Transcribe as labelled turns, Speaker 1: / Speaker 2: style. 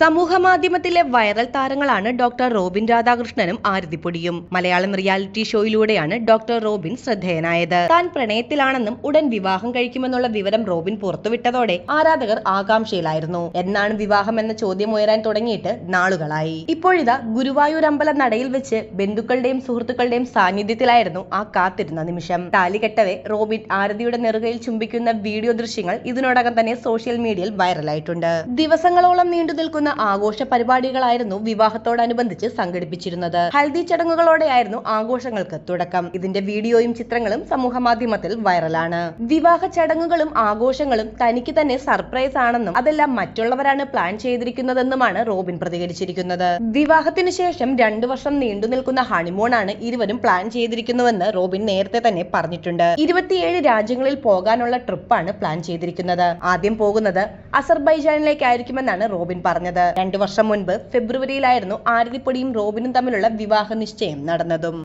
Speaker 1: സമൂഹ മാധ്യമത്തിലെ വൈറൽ താരങ്ങളാണ് ഡോക്ടർ റോബിൻ രാധാകൃഷ്ണനും ആരതിപ്പൊടിയും. മലയാളം റിയാലിറ്റി ഷോയിലൂടെയാണ് ഡോക്ടർ റോബിൻ ശ്രദ്ധേയനായത്. താൻ പ്രണയത്തിലാണെന്നും ഉടൻ വിവാഹം കഴിക്കുമെന്നുള്ള വിവരം റോബിൻ പുറത്തുവിട്ടതോടെ ആരാധകർ ആകാംക്ഷയിലായിരുന്നു. എന്നാണ് വിവാഹം എന്ന ചോദ്യം ഉയരാൻ തുടങ്ങിയിട്ട് നാളുകളായി. ഇപ്പോഴിതാ ഗുരുവായൂർ അമ്പല നടയിൽ വെച്ച് ബന്ധുക്കളുടെയും സുഹൃത്തുക്കളുടെയും സാന്നിധ്യത്തിലായിരുന്നു ആ കാത്തിരുന്ന നിമിഷം. താലി കെട്ടവെ റോബിൻ ആരതിയുടെ നെറുകയിൽ ചുംബിക്കുന്ന വീഡിയോ ദൃശ്യങ്ങൾ ഇതിനോടകം തന്നെ സോഷ്യൽ മീഡിയയിൽ വൈറലായിട്ടുണ്ട്. ദിവസങ്ങളോളം നീണ്ടു നിൽക്കുന്ന ആഘോഷ പരിപാടികളായിരുന്നു വിവാഹത്തോടനുബന്ധിച്ച് സംഘടിപ്പിച്ചിരുന്നത്. ഹൽദി ചടങ്ങുകളോടെയായിരുന്നു ആഘോഷങ്ങൾക്ക് തുടക്കം. ഇതിന്റെ വീഡിയോയും ചിത്രങ്ങളും സമൂഹ മാധ്യമത്തിൽ വൈറലാണ്. വിവാഹ ചടങ്ങുകളും ആഘോഷങ്ങളും തനിക്ക് തന്നെ സർപ്രൈസ് ആണെന്നും അതെല്ലാം മറ്റുള്ളവരാണ് പ്ലാൻ ചെയ്തിരിക്കുന്നതെന്നുമാണ് റോബിൻ പ്രതികരിച്ചിരിക്കുന്നത്. വിവാഹത്തിന് ശേഷം രണ്ടു വർഷം നീണ്ടു നിൽക്കുന്ന ഹണിമൂണാണ് ഇരുവരും പ്ലാൻ ചെയ്തിരിക്കുന്നുവെന്ന് റോബിൻ നേരത്തെ തന്നെ പറഞ്ഞിട്ടുണ്ട്. ഇരുപത്തിയേഴ് രാജ്യങ്ങളിൽ പോകാനുള്ള ട്രിപ്പാണ് പ്ലാൻ ചെയ്തിരിക്കുന്നത്. ആദ്യം പോകുന്നത് അസർബൈജാനിലേക്കായിരിക്കുമെന്നാണ് റോബിൻ പറഞ്ഞത്. രണ്ടു വർഷം മുൻപ് ഫെബ്രുവരിയിലായിരുന്നു ആരതിപ്പൊടിയും റോബിനും തമ്മിലുള്ള വിവാഹ നിശ്ചയം നടന്നതും.